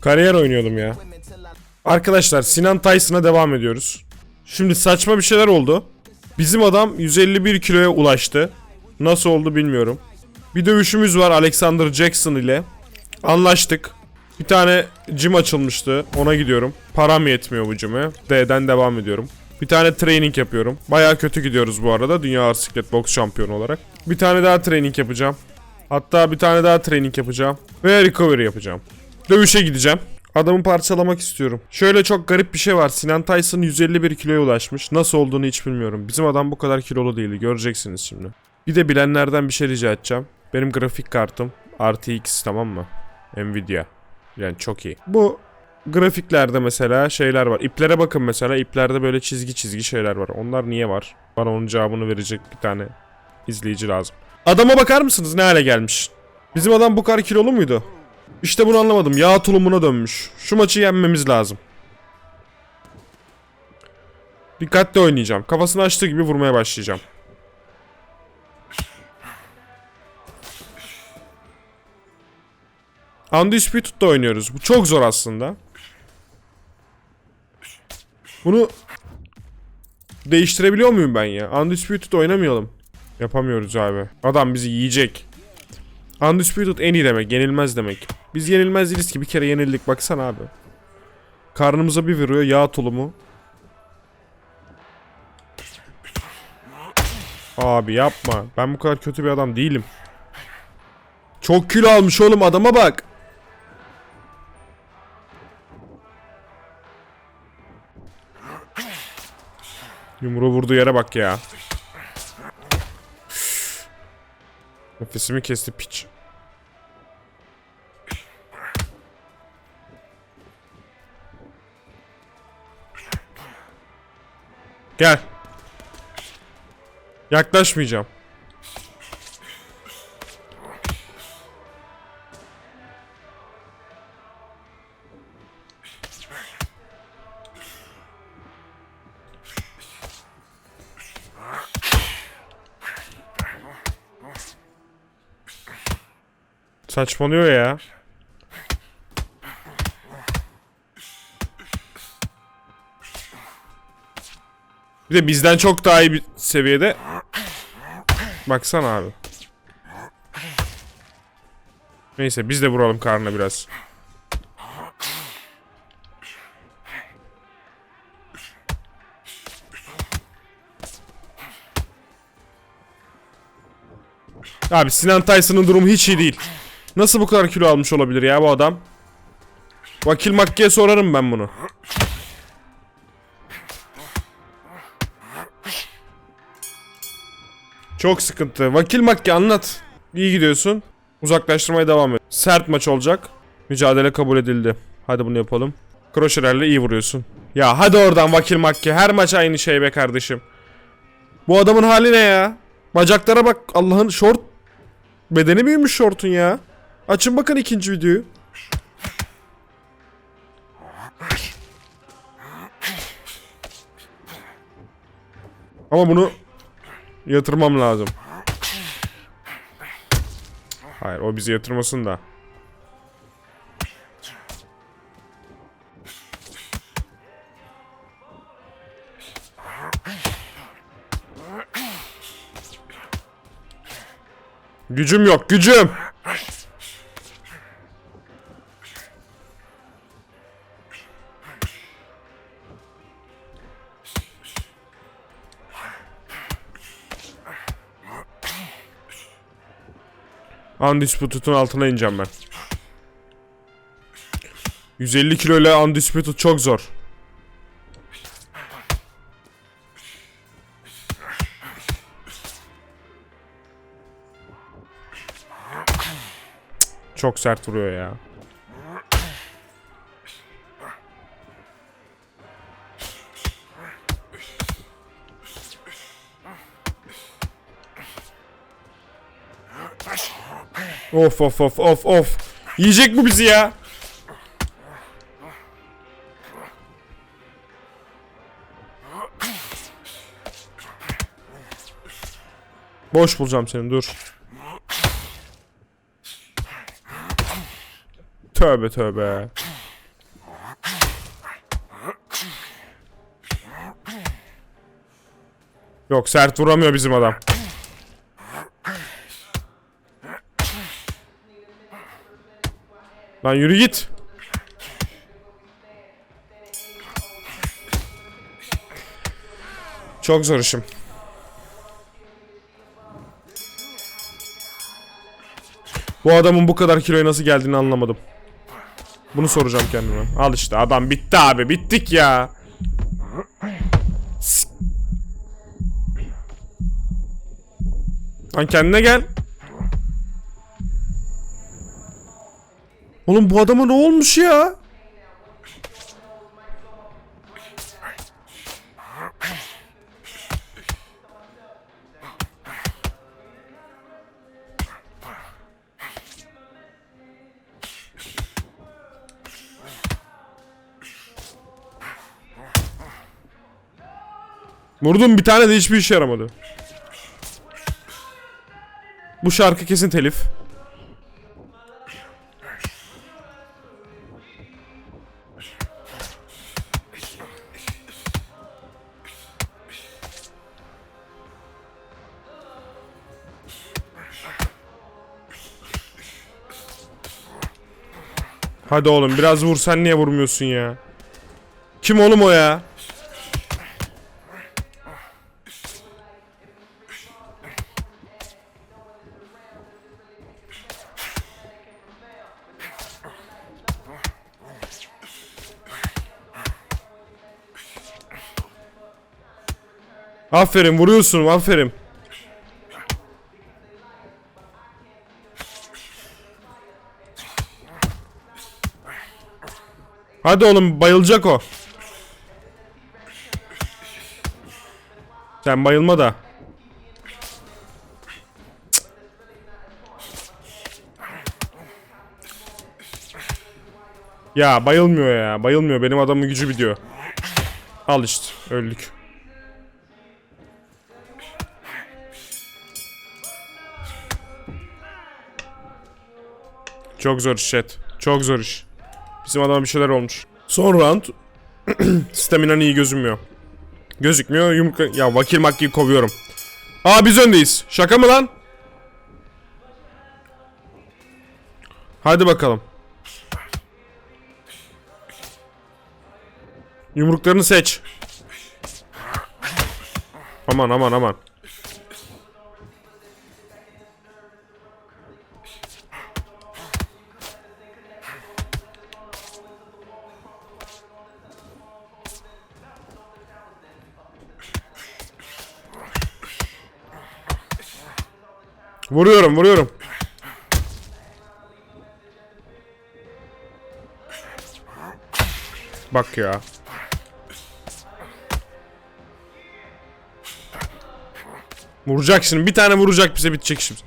Kariyer oynuyordum ya. Arkadaşlar Sinan Tyson'a devam ediyoruz. Şimdi saçma bir şeyler oldu. Bizim adam 151 kiloya ulaştı. Nasıl oldu bilmiyorum. Bir dövüşümüz var Alexander Jackson ile. Anlaştık. Bir tane gym açılmıştı. Ona gidiyorum. Param yetmiyor bu gym'e. D'den devam ediyorum. Bir tane training yapıyorum. Baya kötü gidiyoruz bu arada. Dünya Ağır Siklet Boks şampiyonu olarak. Bir tane daha training yapacağım. Hatta bir tane daha training yapacağım. Ve recovery yapacağım. Dövüşe gideceğim. Adamı parçalamak istiyorum. Şöyle çok garip bir şey var. Sinan Tyson 151 kiloya ulaşmış. Nasıl olduğunu hiç bilmiyorum. Bizim adam bu kadar kilolu değildi. Göreceksiniz şimdi. Bir de bilenlerden bir şey rica edeceğim. Benim grafik kartım RTX tamam mı? Nvidia. Yani çok iyi. Bu grafiklerde mesela şeyler var. İplere bakın mesela. İplerde böyle çizgi çizgi şeyler var. Onlar niye var? Bana onun cevabını verecek bir tane izleyici lazım. Adama bakar mısınız ne hale gelmiş? Bizim adam bu kadar kilolu muydu? İşte bunu anlamadım. Yağ tulumuna dönmüş. Şu maçı yenmemiz lazım. Dikkatli oynayacağım. Kafasını açtığı gibi vurmaya başlayacağım. Undisputed'da oynuyoruz. Bu çok zor aslında. Bunu değiştirebiliyor muyum ben ya? Undisputed oynamayalım. Yapamıyoruz abi. Adam bizi yiyecek. Undisputed en iyi demek. Yenilmez demek. Biz yenilmez değiliz ki bir kere yenildik. Baksana abi. Karnımıza bir vuruyor yağ tulumu. Abi yapma. Ben bu kadar kötü bir adam değilim. Çok kilo almış oğlum adama bak. Yumruğu vurduğu yere bak ya. Nefesimi kesti piç. Gel. Yaklaşmayacağım. Saçmalıyor ya. Bir de bizden çok daha iyi bir seviyede. Baksana abi. Neyse biz de vuralım karnına biraz. Abi Sinan Tyson'ın durumu hiç iyi değil. Nasıl bu kadar kilo almış olabilir ya bu adam? Vakil Makki'ye sorarım ben bunu. Çok sıkıntı. Vakil Makki anlat. İyi gidiyorsun. Uzaklaştırmaya devam et. Sert maç olacak. Mücadele kabul edildi. Hadi bunu yapalım. Kroşererle iyi vuruyorsun. Ya hadi oradan Vakil Makki. Her maç aynı şey be kardeşim. Bu adamın hali ne ya? Bacaklara bak. Allah'ın short. Bedeni büyümüş shortun ya. Açın bakın ikinci videoyu. Ama bunu yatırmam lazım. Hayır o bizi yatırmasın da. Gücüm yok gücüm. Undisputed'ın altına ineceğim ben. 150 kilo ile Undisputed çok zor. Çok sert vuruyor ya. Of of of of of. Yiyecek bu bizi ya. Boş bulacağım seni dur. Tövbe tövbe. Yok sert vuramıyor bizim adam. Lan yürü git. Çok zor işim. Bu adamın bu kadar kiloya nasıl geldiğini anlamadım. Bunu soracağım kendime. Al işte adam bitti abi bittik ya. Lan kendine gel. Oğlum bu adama ne olmuş ya? Vurdum bir tane de hiçbir işe yaramadı. Bu şarkı kesin telif. Hadi oğlum biraz vursan niye vurmuyorsun ya? Kim oğlum o ya? Aferin vuruyorsun aferin. Hadi oğlum bayılacak o. Sen bayılma da. Ya bayılmıyor ya. Bayılmıyor. Benim adamın gücü bitiyor. Al işte. Öldük. Çok zor iş chat. Çok zor iş. Bizim adama bir şeyler olmuş. Son round. Staminan iyi gözükmüyor. Gözükmüyor. Yumruk... Ya vakil makkiyi kovuyorum. Aa biz öndeyiz. Şaka mı lan? Hadi bakalım. Yumruklarını seç. Aman aman aman. Vuruyorum vuruyorum. Bak ya. Vuracak şimdi. Bir tane vuracak bize bitecek şimdi.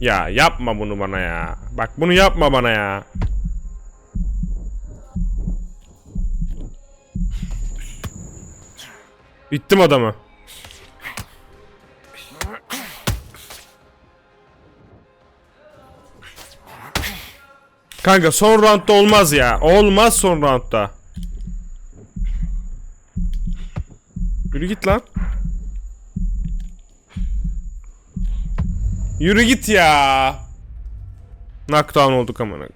Ya yapma bunu bana ya. Bak bunu yapma bana ya. Bittim adamı. Kanka son roundda olmaz ya. Olmaz son roundda. Yürü git lan. Yürü git ya. Knockdown olduk amına.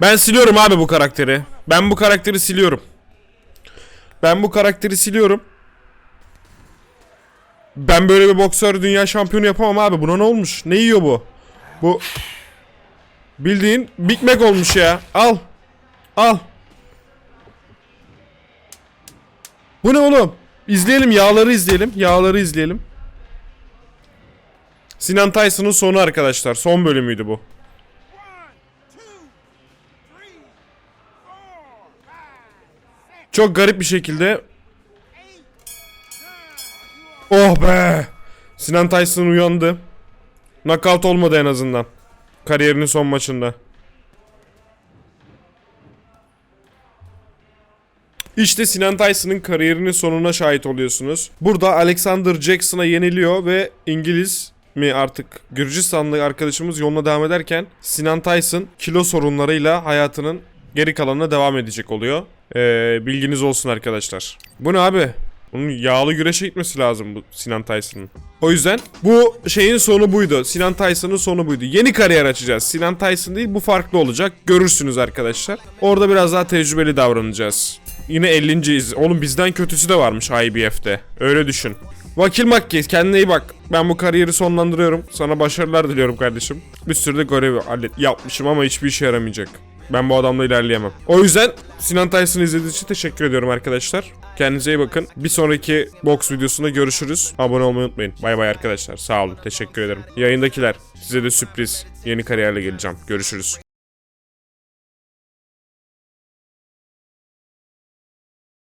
Ben siliyorum abi bu karakteri. Ben bu karakteri siliyorum. Ben bu karakteri siliyorum. Ben böyle bir boksör dünya şampiyonu yapamam abi. Buna ne olmuş? Ne yiyor bu? Bu bildiğin Big Mac olmuş ya. Al. Al. Bu ne oğlum? İzleyelim yağları izleyelim. Yağları izleyelim. Sinan Tyson'ın sonu arkadaşlar. Son bölümüydü bu. Çok garip bir şekilde Oh be! Sinan Tyson uyandı. Knockout olmadı en azından. Kariyerinin son maçında. İşte Sinan Tyson'ın kariyerinin sonuna şahit oluyorsunuz. Burada Alexander Jackson'a yeniliyor ve İngiliz mi artık Gürcistanlı arkadaşımız yoluna devam ederken Sinan Tyson kilo sorunlarıyla hayatının geri kalanına devam edecek oluyor. Ee, bilginiz olsun arkadaşlar. Bu ne abi? Bunun yağlı güreşe gitmesi lazım bu Sinan Tyson'ın. O yüzden bu şeyin sonu buydu. Sinan Tyson'ın sonu buydu. Yeni kariyer açacağız. Sinan Tyson değil bu farklı olacak. Görürsünüz arkadaşlar. Orada biraz daha tecrübeli davranacağız. Yine 50.yiz. Oğlum bizden kötüsü de varmış IBF'de. Öyle düşün. Vakil Makki kendine iyi bak. Ben bu kariyeri sonlandırıyorum. Sana başarılar diliyorum kardeşim. Bir sürü de hallet yapmışım ama hiçbir işe yaramayacak. Ben bu adamla ilerleyemem. O yüzden Sinan Tyson'ı izlediğiniz için teşekkür ediyorum arkadaşlar. Kendinize iyi bakın. Bir sonraki box videosunda görüşürüz. Abone olmayı unutmayın. Bay bay arkadaşlar. Sağ olun. Teşekkür ederim. Yayındakiler size de sürpriz. Yeni kariyerle geleceğim. Görüşürüz.